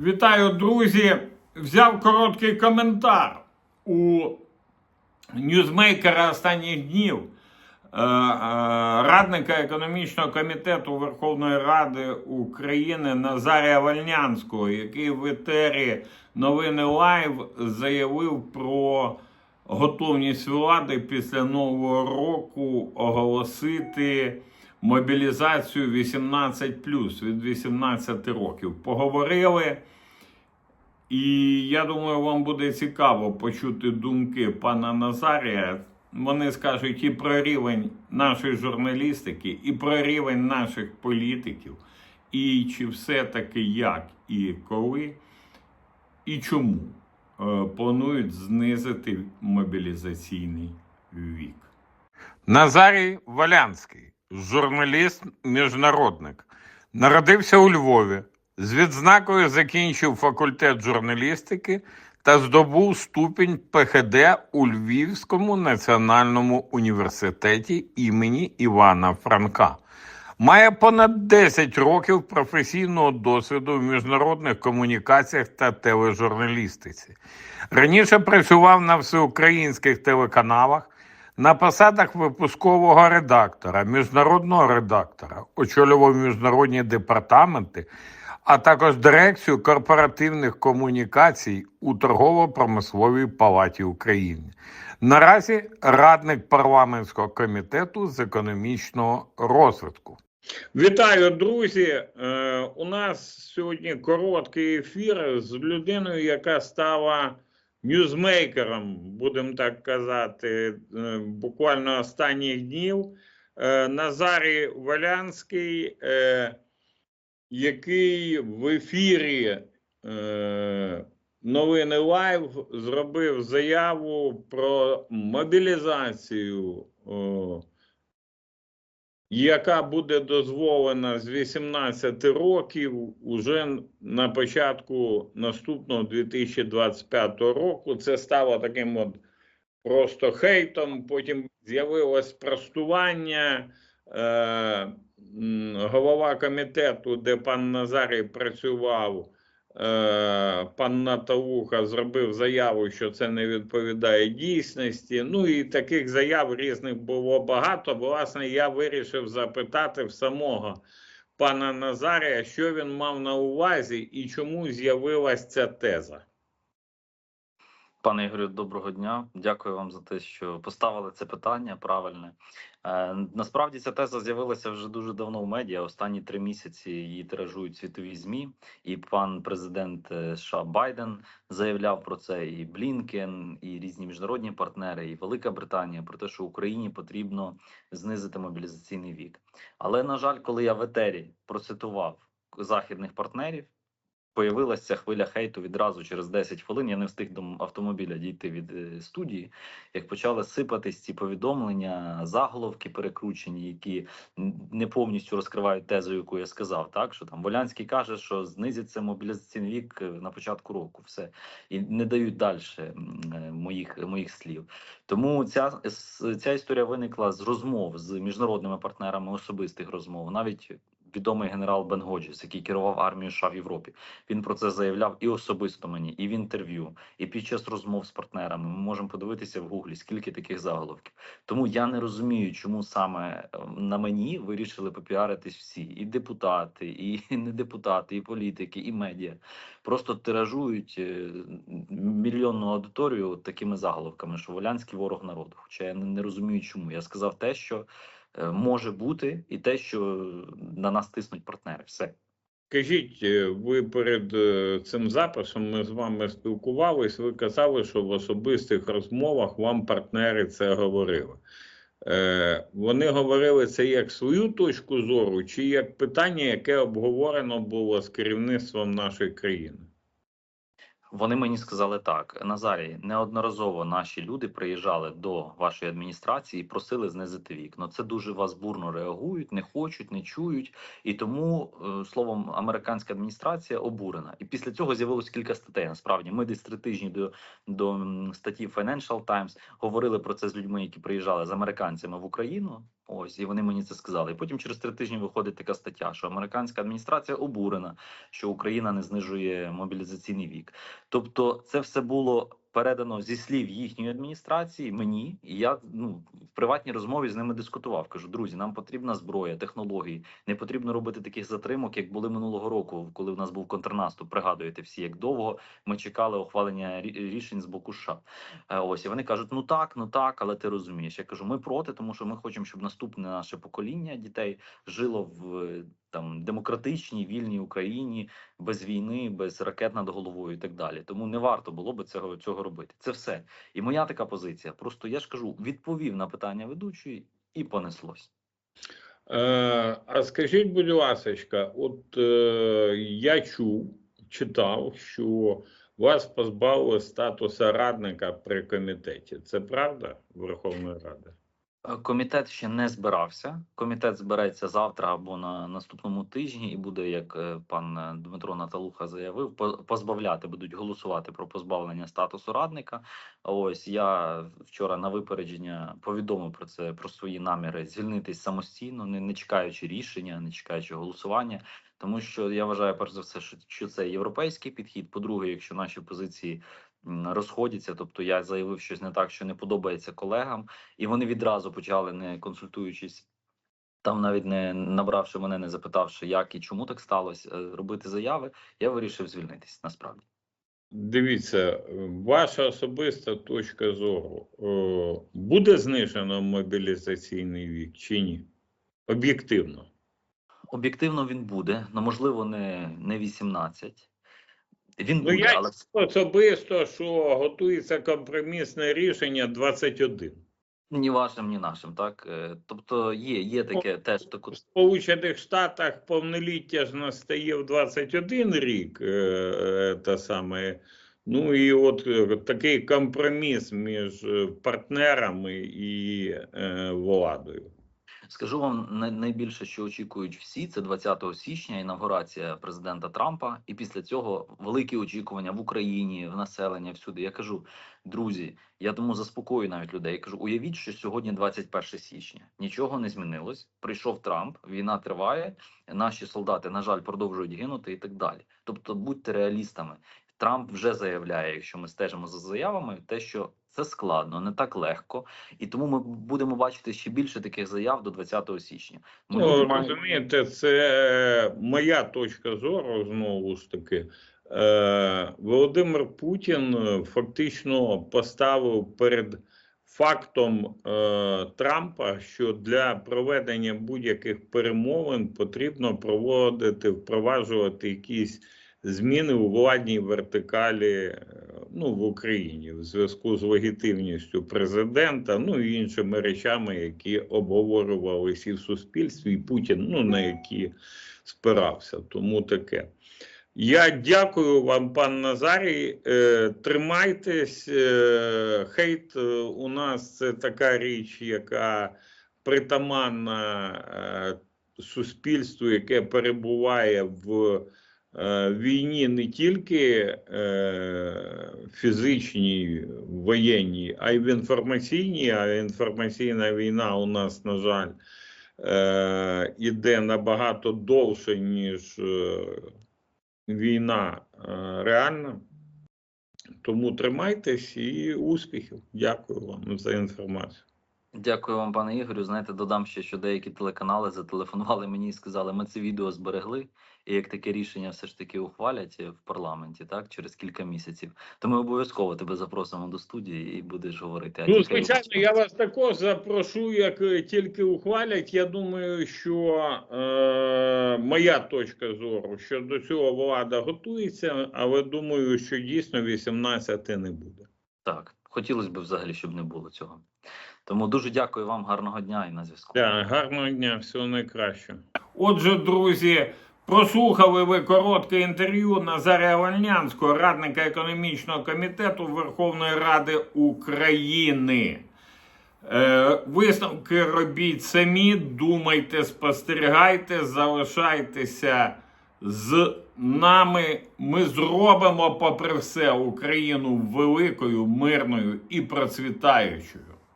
Вітаю, друзі! Взяв короткий коментар у ньюзмейкера останніх днів е, е, радника економічного комітету Верховної Ради України Назарія Вальнянського, який в етері новини Лайв заявив про готовність влади після нового року оголосити мобілізацію 18 від 18 років. Поговорили. І я думаю, вам буде цікаво почути думки пана Назарія. Вони скажуть і про рівень нашої журналістики, і про рівень наших політиків, і чи все-таки як і коли, і чому е, планують знизити мобілізаційний вік. Назарій Валянський, журналіст, міжнародник, народився у Львові. З відзнакою закінчив факультет журналістики та здобув ступінь ПХД у Львівському національному університеті імені Івана Франка. Має понад 10 років професійного досвіду в міжнародних комунікаціях та тележурналістиці. Раніше працював на всеукраїнських телеканалах на посадах випускового редактора, міжнародного редактора, очолював міжнародні департаменти, а також дирекцію корпоративних комунікацій у торгово-промисловій палаті України. Наразі радник парламентського комітету з економічного розвитку. Вітаю, друзі! Е, у нас сьогодні короткий ефір з людиною, яка стала ньюзмейкером, будемо так казати, е, буквально останніх днів. Е, Назарій Валянський, е, який в ефірі новини Лайв зробив заяву про мобілізацію. Яка буде дозволена з 18 років уже на початку наступного 2025 року. Це стало таким от просто хейтом. Потім з'явилось спростування. Е, голова комітету, де пан Назарій працював, пан Наталуха зробив заяву, що це не відповідає дійсності. Ну і таких заяв різних було багато. Власне, я вирішив запитати в самого пана Назарія, що він мав на увазі і чому з'явилася ця теза. Пане Ігорю, доброго дня. Дякую вам за те, що поставили це питання правильне. Е, насправді ця теза з'явилася вже дуже давно в медіа. Останні три місяці її тиражують світові змі, і пан президент е, США Байден заявляв про це, і Блінкен, і різні міжнародні партнери, і Велика Британія про те, що Україні потрібно знизити мобілізаційний вік. Але на жаль, коли я в етері процитував західних партнерів. Появилася хвиля хейту відразу через 10 хвилин. Я не встиг до автомобіля дійти від е, студії. Як почали сипатись ці повідомлення, заголовки перекручені, які не повністю розкривають тезу, яку я сказав. Так що там Волянський каже, що знизиться мобілізаційний вік е, на початку року. Все і не дають далі моїх моїх слів. Тому ця ця історія виникла з розмов з міжнародними партнерами, особистих розмов, навіть. Відомий генерал Бенгоджіс, який керував армією США в Європі, він про це заявляв і особисто мені, і в інтерв'ю, і під час розмов з партнерами. Ми можемо подивитися в гуглі, скільки таких заголовків. Тому я не розумію, чому саме е, на мені вирішили попіаритись всі, і депутати, і не депутати, і політики, і медіа. Просто тиражують е, мільйонну аудиторію такими заголовками, що Волянський ворог народу. Хоча я не, розумію, чому. Я сказав те, що може бути, і те, що на нас тиснуть партнери. Все. Кажіть, е, ви перед е, цим записом ми з вами спілкувались. Ви казали, що в особистих розмовах вам партнери це говорили. Е, Вони говорили це як свою точку зору, чи як питання, яке обговорено було з керівництвом нашої країни? Вони мені сказали так: Назарій, неодноразово наші люди приїжджали до вашої адміністрації і просили знизити вікна. Це дуже вас бурно реагують, не хочуть, не чують. І тому, е, словом, американська адміністрація обурена. І після цього з'явилось кілька статей. Насправді, ми десь три тижні до, до статті Financial Times говорили про це з людьми, які приїжджали з американцями в Україну. Ось і вони мені це сказали. І потім через три тижні виходить така стаття, що американська адміністрація обурена, що Україна не знижує мобілізаційний вік. Тобто, це все було передано зі слів їхньої адміністрації мені, і я ну в приватній розмові з ними дискутував. Кажу, друзі, нам потрібна зброя, технології. Не потрібно робити таких затримок, як були минулого року, коли в нас був контрнаступ. Пригадуєте всі, як довго ми чекали ухвалення рішень з боку США. Е, Ось і вони кажуть: ну так, ну так, але ти розумієш. Я кажу, ми проти, тому що ми хочемо, щоб наступне наше покоління дітей жило в там демократичній вільній Україні без війни, без ракет над головою і так далі. Тому не варто було би цього цього робити. Це все. І моя така позиція. Просто я ж кажу, відповів на питання ведучої і понеслось. Е, а скажіть, будь ласка, от е, я чув, читав, що вас позбавили статусу радника при комітеті. Це правда Верховної Ради? Е, Комітет ще не збирався. Комітет збереться завтра або на наступному тижні, і буде, як е, пан е, Дмитро Наталуха заявив, позбавляти будуть голосувати про позбавлення статусу радника. Ось я вчора на випередження повідомив про це про свої наміри звільнитись самостійно, не, не чекаючи рішення, не чекаючи голосування. Тому що я вважаю, перш за все, що, це європейський підхід. По-друге, якщо наші позиції розходяться, тобто я заявив щось не так, що не подобається колегам і вони відразу почали, не консультуючись, там навіть не набравши мене, не запитавши, як і чому так сталося, е, робити заяви. Я вирішив звільнитись насправді. Дивіться, ваша особиста точка зору. Е, буде знижено мобілізаційний вік чи ні? Об'єктивно. Об'єктивно він буде, ну можливо, не, не 18. Він Ну, буде, я але особисто, що готується компромісне рішення 21. ні вашим, ні нашим. Так Е, тобто є, є таке теж таку В Сполучених Штатах повноліття ж настає в 21 рік, е, е, та саме. Ну і от такий компроміс між партнерами і е, владою. Скажу вам най- найбільше, що очікують всі, це 20 січня, інавгурація президента Трампа, і після цього великі очікування в Україні, в населення всюди. Я кажу, друзі, я тому заспокою навіть людей. Я кажу, уявіть, що сьогодні 21 січня, нічого не змінилось. Прийшов Трамп, війна триває. Наші солдати, на жаль, продовжують гинути і так далі. Тобто, будьте реалістами. Трамп вже заявляє, якщо ми стежимо за заявами, те, що це складно, не так легко, і тому ми будемо бачити ще більше таких заяв до 20 січня. Ми Ну, маємо- розумієте, це моя точка зору знову ж таки. Е, Володимир Путін е, фактично поставив перед фактом е, Трампа, що для проведення будь-яких перемовин потрібно проводити, впроваджувати якісь зміни у владній вертикалі е, ну, в Україні в зв'язку з легітимністю президента, ну і іншими речами, які обговорювалися і в суспільстві, і Путін, ну на які спирався. Тому таке. Я дякую вам, пан Назарій. Е, тримайтесь. Е, хейт е, у нас це така річ, яка притаманна суспільству, яке перебуває в війні не тільки е, фізичній, воєнній, а й в інформаційній. А інформаційна війна у нас, на жаль, е, іде набагато довше, ніж е, війна е, реальна. Тому тримайтесь і успіхів. Дякую вам за інформацію. Дякую вам, пане Ігорю. Знаєте, додам ще, що деякі телеканали зателефонували мені і сказали, ми це відео зберегли, і як таке рішення все ж таки ухвалять в парламенті, так через кілька місяців. То ми обов'язково тебе запросимо до студії і будеш говорити. А Ну, звичайно, я вас також запрошу, як е, тільки ухвалять. Я думаю, що е, моя точка зору, що до цього влада готується, але думаю, що дійсно 18 не буде. так. Хотілося б взагалі, щоб не було цього. Тому дуже дякую вам, гарного дня і на зв'язку. Так, гарного дня, всього найкращого. Отже, друзі, Прослухали ви коротке інтерв'ю Назарія Вольнянського, радника економічного комітету Верховної Ради України. Е, висновки робіть самі, думайте, спостерігайте, залишайтеся з нами. Ми зробимо, попри все, Україну великою, мирною і процвітаючою.